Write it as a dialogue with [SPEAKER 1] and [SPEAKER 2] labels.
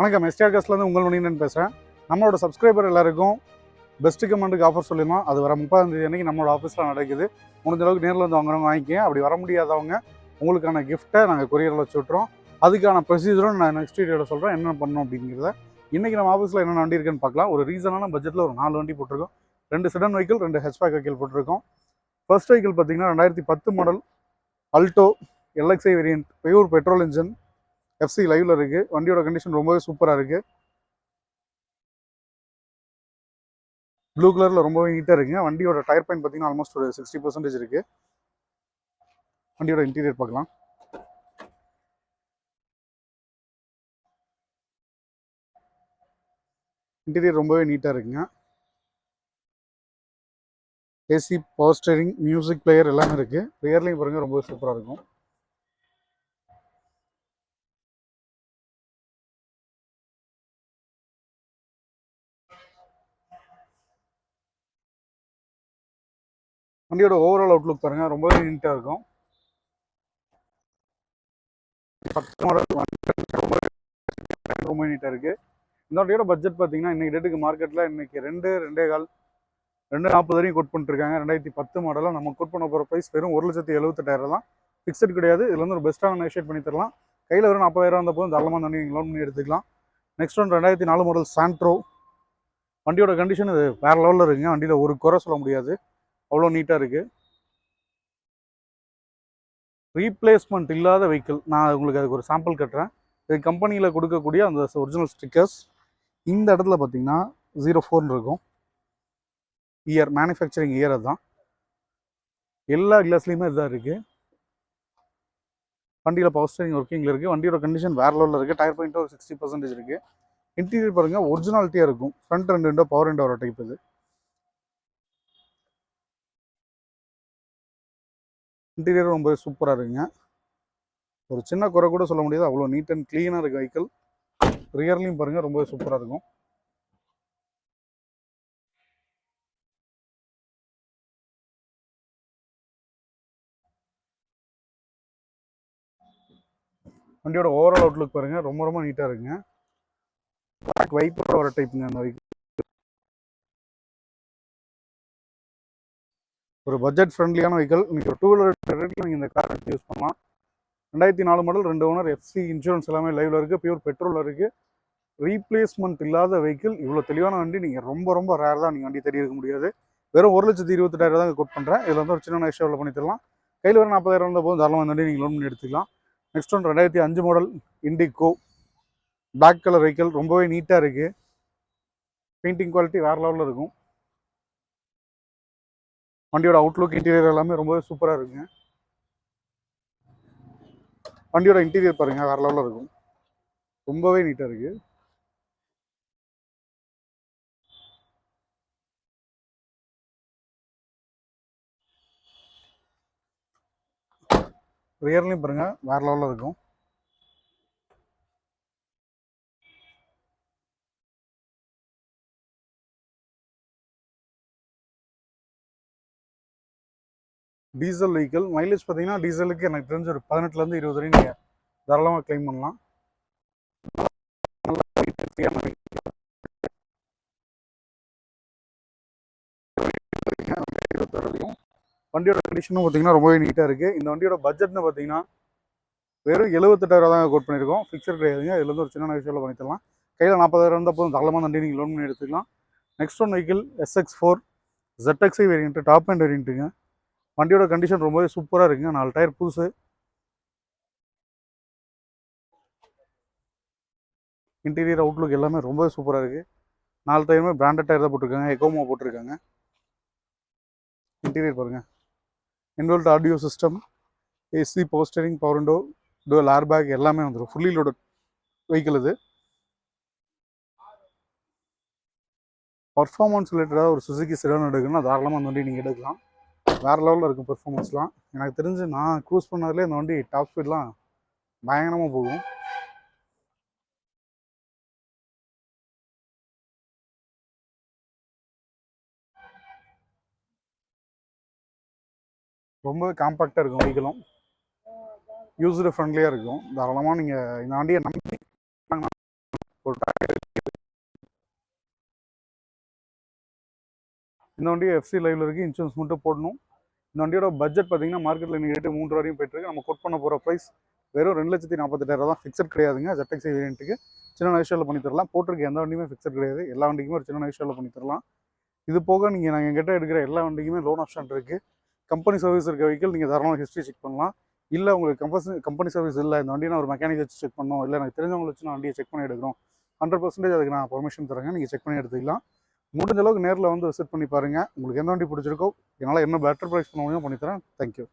[SPEAKER 1] வணக்கம். எஸ்டிஆர் கஸ்ட்லேருந்து உங்கள் மணியன் பேசுகிறேன் நம்மளோட சப்ஸ்கிரைபர் எல்லாருக்கும் பெஸ்ட் கமெண்ட்டுக்கு ஆஃபர் சொல்லியிருந்தோம் அது வர முப்பதாம் தேதி அன்றைக்கி நம்மளோட ஆஃபீஸில் நடக்குது. முடிஞ்ச அளவுக்கு நேரில் வந்து வாங்குறவங்க வாங்கிக்கங்க. அப்படி வர முடியாதவங்க உங்களுக்கான கிஃப்ட்டை நாங்கள் கொரியரில் வச்சு விட்றோம் அதுக்கான ப்ரொசீஜரும் நான் நெக்ஸ்ட் வீடியோவில் சொல்கிறேன் என்ன பண்ணணும் அப்படிங்கிறத. இன்றைக்கி நம்ம ஆஃபீஸில் என்னென்ன வண்டி இருக்குன்னு பார்க்கலாம். ஒரு ரீசனான பட்ஜெட்டில் ஒரு நாலு வண்டி போட்டிருக்கோம். ரெண்டு சிடன் வெஹிக்கிள் ரெண்டு ஹெச்பேக் வெஹிக்கிள் போட்டிருக்கோம். ஃபர்ஸ்ட் வெஹிக்கிள் பார்த்தீங்கன்னா ரெண்டாயிரத்தி பத்து model Alto LXI variant pure petrol engine FC லைவ்ல இருக்கு. வண்டியோட கண்டிஷன் ரொம்பவே சூப்பரா இருக்கு. ப்ளூ கலர்ல ரொம்பவே நீட்டா இருக்குங்க. வண்டியோட டயர் பைன் பார்த்தீங்கன்னா ஆல்மோஸ்ட் ஒரு சிக்ஸ்டி பர்சன்டேஜ் இருக்கு. வண்டியோட இன்டீரியர் பார்க்கலாம். இன்டீரியர் ரொம்பவே நீட்டா இருக்குங்க. AC power steering music player எல்லாமே இருக்கு. ரியர்லையும் பாருங்க ரொம்பவே சூப்பராக இருக்கும். வண்டியோட ஓவரால் அவுட்லுக் பாருங்க ரொம்பவே நீட்டாக இருக்கும். ரொம்ப நீட்டாக இருக்குது இந்த வண்டியோட பட்ஜெட் பார்த்தீங்கன்னா இன்னைக்கு டேட்டுக்கு மார்க்கெட்டில் இன்னைக்கு ரெண்டு ரெண்டே கால் ரெண்டு நாற்பது வரையும் கோட் பண்ணிருக்காங்க. ரெண்டாயிரத்தி பத்து மாடலில் நம்ம கோட் பண்ண போகிற ப்ரைஸ் வெறும் ஒரு லட்சத்தி எழுபத்தெட்டாயிரம் தான். ஃபிக்ஸட் கிடையாது. இதுல வந்து ஒரு பெஸ்ட்டான நெகோஷியேட் பண்ணி தரலாம். கையில் வரும் நாற்பதாயிரம் வந்த போதும் தாராளமாக தண்ணி நீங்கள் லோன் பண்ணி எடுத்துக்கலாம். நெக்ஸ்ட் ஒன் ரெண்டாயிரத்தி நாலு மாடல் சாண்ட்ரோ வண்டியோட கண்டிஷன் இது வேறு லெவலில் இருக்குங்க. வண்டியில் ஒரு குறை சொல்ல முடியாது. அவ்வளோ நீட்டாக இருக்குது ரீப்ளேஸ்மெண்ட் இல்லாத வெஹிக்கிள் நான் உங்களுக்கு அதுக்கு ஒரு சாம்பிள் கட்டுறேன். இது கம்பெனியில் கொடுக்கக்கூடிய அந்த ஒரிஜினல் ஸ்டிக்கர்ஸ் இந்த இடத்துல பார்த்தீங்கன்னா ஜீரோ ஃபோர்னு இருக்கும். இயர் மேனுஃபேக்சரிங் இயர் அதுதான். எல்லா கிளாஸ்லேயுமே இதுதான் இருக்குது வண்டியில் பவர் ஸ்டேரிங் ஒர்க்கிங்கில் இருக்குது வண்டியோட கண்டிஷன் வேற லெவலில் இருக்குது டயர் பாயிண்ட்டு ஒரு சிக்ஸ்டி பர்சன்டேஜ் இருக்குது இன்டீரியர் பாருங்கள் ஒரிஜினாலிட்டியாக இருக்கும். ஃப்ரண்ட் ரெண்டு விண்டோ பவர் விண்டோ வர டைப் இது. இன்டீரியர் ரொம்ப சூப்பராக இருக்குங்க. ஒரு சின்ன குறை கூட சொல்ல முடியாது. அவ்வளோ நீட் அண்ட் க்ளீனாக இருக்குது வெஹிக்கிள் ரியர்லையும் பாருங்கள் ரொம்ப சூப்பராக இருக்கும். வண்டியோட ஓவரால் அவுட்லுக் பாருங்கள் ரொம்ப ரொம்ப நீட்டாக இருக்குங்க. பேக் வைப்போட வர டைப்புங்க அந்த வெஹிக்கிள் ஒரு பட்ஜெட் ஃப்ரெண்ட்லியான வெஹிக்கல் நீங்கள் டூ வீலர் ரேட்டில் நீங்கள் இந்த கார் எடுத்து யூஸ் பண்ணலாம். ரெண்டாயிரத்தி நாலு மாடல் ரெண்டு ஓனர் எஃப்சி இன்சூரன்ஸ் எல்லாமே லைவில் இருக்குது பியூர் பெட்ரோலில் இருக்குது ரீப்ளேஸ்மெண்ட் இல்லாத வெஹிக்கிள் இவ்வளோ தெளிவான வண்டி. நீங்கள் ரொம்ப ரொம்ப ரேர் தான். நீங்கள் வண்டி தேடி இருக்க முடியாது. வெறும் ஒரு லட்சத்தி இருபத்தெட்டாயிரம் தான் கோட் பண்ணுறேன் இதில் வந்து ஒரு சின்ன நெக்ஸ்ட் பண்ணி தரலாம். கையில் வர நாற்பதாயிரம் இருந்த போதும். தாராளமாக இந்த வண்டி நீங்கள் லோன் பண்ணி எடுத்துக்கலாம். நெக்ஸ்ட் ஒன் ரெண்டாயிரத்தி அஞ்சு model Indigo black colour vehicle ரொம்பவே நீட்டாக இருக்குது பெயிண்டிங் குவாலிட்டி வேறு லெவலில் இருக்கும். வண்டியோட அவுட்லுக் இன்டீரியர் எல்லாமே ரொம்பவே சூப்பராக இருக்குங்க. வண்டியோட இன்டீரியர் பாருங்க வேற லெவலில் இருக்கும். ரொம்பவே நீட்டாக இருக்குது ரியர்லையும் பாருங்கள் வேற லெவலில் இருக்கும். Diesel vehicle. மைலேஜ் பார்த்தீங்கன்னா டீசலுக்கு எனக்கு தெரிஞ்ச ஒரு பதினெட்டுலேருந்து இருபது வரையும் நீங்கள் தாராளமாக கிளைம் பண்ணலாம். வண்டியோட கண்டிஷனும் பார்த்தீங்கன்னா ரொம்பவே நீட்டாக இருக்குது இந்த வண்டியோட பட்ஜெட்னு பார்த்தீங்கன்னா வெறும் எழுபத்தெட்டாயிரம் தான் கோட் பண்ணியிருக்கோம். ஃபிக்ஸர் கிடையாதுங்க. இதுலேருந்து ஒரு சின்ன விஷயம் பண்ணித்தரலாம் கையில் நாற்பதாயிரம் இருந்தால் போதும். தாராளமாக வண்டி நீங்கள் லோன் பண்ணி எடுத்துக்கலாம். Next one vehicle SX four ZXi variant top end வேரியன்ட்டுங்க வண்டியோட கண்டிஷன் ரொம்பவே சூப்பராக இருக்குங்க. நாலு டயர் புதுசு. இன்டீரியர் அவுட்லுக் எல்லாமே ரொம்பவே சூப்பராக இருக்குது நாலு டயருமே பிராண்டட் டயர் தான் போட்டிருக்காங்க. எகோமோ போட்டிருக்காங்க. இன்டீரியர் பாருங்கள் inbuilt audio system AC power steering power window dual airbag எல்லாமே வந்துடும் ஃபுல்லி லோட வெஹிக்கிள் இது. பர்ஃபார்மன்ஸ் ரிலேட்டடாக ஒரு சுசுகி சிறன் எடுக்கணும்னா தாராளமாக அந்த வண்டி நீங்கள் எடுக்கலாம். வேறு லெவலில் இருக்கும் பெர்ஃபார்மன்ஸ்லாம் எனக்கு தெரிஞ்சு நான் க்ரூஸ் பண்ணதுலேயே இந்த வண்டி டாப் ஸ்பீட்லாம் பயங்கரமாக போகும். ரொம்பவே காம்பாக்டாக இருக்கும் வெஹிக்கிளும் யூஸர் ஃப்ரெண்ட்லியாக இருக்கும். தாராளமாக நீங்கள் இந்த வண்டியை நம்பி ஒரு இந்த வண்டி எஃப்சி லைவ்ல இருக்கு. இன்சூரன்ஸ் மட்டும் போடணும். இந்த வண்டியோட பட்ஜெட் பார்த்தீங்கன்னா மார்க்கெட்டில் நீங்கள் ரேட்டு மூன்று வரையும் போயிட்டுருக்கு நம்ம கொட் பண்ண போகிற ப்ரைஸ் வெறும் ரெண்டு லட்சத்தி நாற்பத்தெட்டாயிரம் தான். ஃபிக்ஸட் கிடையாதுங்க. ஜெட்டெக்ஸி வேரியண்ட்டுக்கு சின்ன நைஷியில் பண்ணி தரலாம். போட்டிருக்க எந்த வண்டியுமே ஃபிக்ஸட் கிடையாது. எல்லா வண்டிக்குமே ஒரு சின்ன நைஷியில் பண்ணி தரலாம். இது போக நீங்கள் நாங்கள் எங்கிட்ட எடுக்கிற எல்லா வண்டிக்குமே லோன் ஆப்ஷன் இருக்குது கம்பெனி சர்வீஸ் இருக்க வெஹிக்கிள் நீங்கள் தாராளமாக ஹிஸ்ட்ரி செக் பண்ணலாம். இல்லை உங்களுக்கு கம்பெனி கம்பெனி சர்வீஸ் இல்லை இந்த வண்டியை நான் ஒரு மெக்கானிக் வச்சு செக் பண்ணோம் இல்லை எனக்கு தெரிஞ்சவங்களை வச்சு நான் வண்டியை செக் பண்ணி எடுக்கிறோம். ஹண்ட்ரட் பர்சன்டேஜ் அதுக்கு நான் பர்மிஷன் தரேங்க நீங்கள் செக் பண்ணி எடுத்துக்கலாம். முடிஞ்ச அளவுக்கு நேரில் வந்து விசிட் பண்ணி பாருங்கள் உங்களுக்கு எந்த வண்டி பிடிச்சிருக்கோ என்னால் என்ன பெட்டர் ப்ரைஸ் பண்ண முடியும் பண்ணித்தரேன். தேங்க்யூ